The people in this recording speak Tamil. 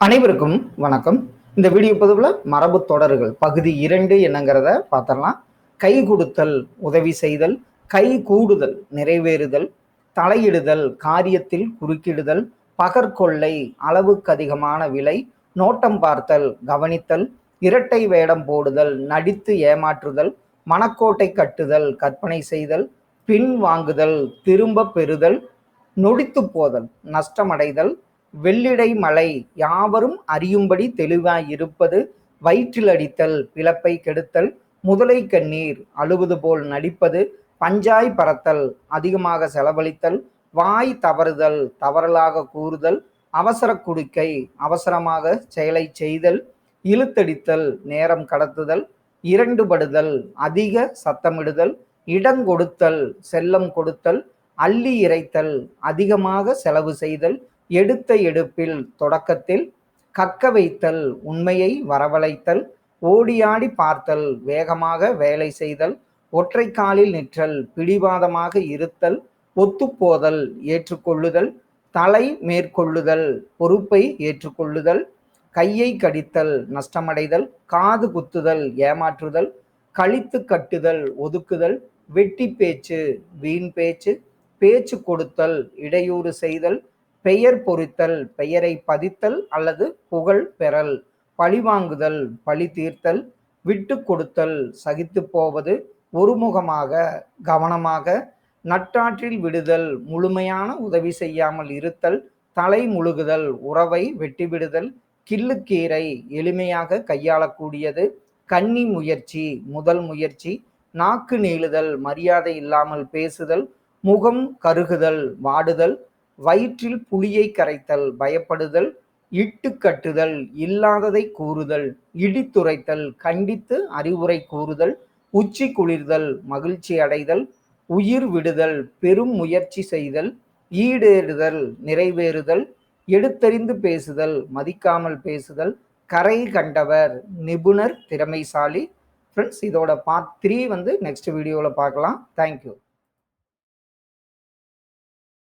அனைவருக்கும் வணக்கம். இந்த வீடியோ பதிவில் மரபு தொடர்கள் பகுதி இரண்டு என்னங்கிறத பார்த்துடலாம் கை கொடுத்தல் உதவி செய்தல் கை கூடுதல் நிறைவேறுதல் தலையிடுதல் காரியத்தில் குறுக்கிடுதல் பகற்கொள்ளை அளவுக்கு அதிகமான விலை நோட்டம் பார்த்தல் கவனித்தல் இரட்டை வேடம் போடுதல் நடித்து ஏமாற்றுதல் மனக்கோட்டை கட்டுதல் கற்பனை செய்தல் பின் வாங்குதல் திரும்ப பெறுதல் நொடித்து போதல் நஷ்டமடைதல் வெள்ளிடை மலை யாவரும் அறியும்படி தெளிவாய் இருப்பது வயிற்றில் அடித்தல் பிளப்பை கெடுத்தல் முதலை கண்ணீர் அழுவது போல் நடிப்பது பஞ்சாய் பறத்தல் அதிகமாக செலவழித்தல் வாய் தவறுதல் தவறலாக கூறுதல் அவசர குடுக்கை அவசரமாக செயலை செய்தல் இழுத்தடித்தல் நேரம் கடத்துதல் இரண்டுபடுதல் அதிக சத்தமிடுதல் இடங்கொடுத்தல் செல்லம் கொடுத்தல் அள்ளி இறைத்தல் அதிகமாக செலவு செய்தல் எடுத்த எடுப்பில் தொடக்கத்தில் கக்க வைத்தல் உண்மையை வரவழைத்தல் ஓடியாடி பார்த்தல் வேகமாக வேலை செய்தல் ஒற்றை காலில் நிற்றல் பிடிவாதமாக இருத்தல் ஒத்துப்போதல் ஏற்றுக்கொள்ளுதல் தலை மேற்கொள்ளுதல் பொறுப்பை ஏற்றுக்கொள்ளுதல் கையை கடித்தல் நஷ்டமடைதல் காது குத்துதல் ஏமாற்றுதல் கழித்து கட்டுதல் ஒதுக்குதல் வெட்டி பேச்சு வீண் பேச்சு பேச்சு கொடுத்தல் இடையூறு செய்தல் பெயர் பொறித்தல் பெயரை பதித்தல் அல்லது புகழ் பெறல். பழிவாங்குதல் பழி தீர்த்தல் விட்டு கொடுத்தல் சகித்து போவது ஒருமுகமாக கவனமாக நட்டாற்றில் விடுதல் முழுமையான உதவி செய்யாமல் இருத்தல் தலை முழுகுதல் உறவை வெட்டிவிடுதல் கிள்ளுக்கீரை எளிமையாக கையாளக்கூடியது கன்னி முயற்சி முதல் முயற்சி நாக்கு நீளுதல் மரியாதை இல்லாமல் பேசுதல் முகம் கருகுதல் வாடுதல் வயிற்றில் புளியை கரைத்தல் பயப்படுதல் இட்டு கட்டுதல் இல்லாததை கூறுதல் இடித்துரைத்தல் கண்டித்து அறிவுரை கூறுதல் உச்சி குளிர்தல் மகிழ்ச்சி அடைதல் உயிர் விடுதல் பெரும் முயற்சி செய்தல் ஈடேறுதல் நிறைவேறுதல் எடுத்தறிந்து பேசுதல் மதிக்காமல் பேசுதல் கரை கண்டவர் நிபுணர் திறமைசாலி. ஃப்ரெண்ட்ஸ் இதோட பார்ட் த்ரீ வந்து நெக்ஸ்ட் வீடியோவில் பார்க்கலாம். Thank you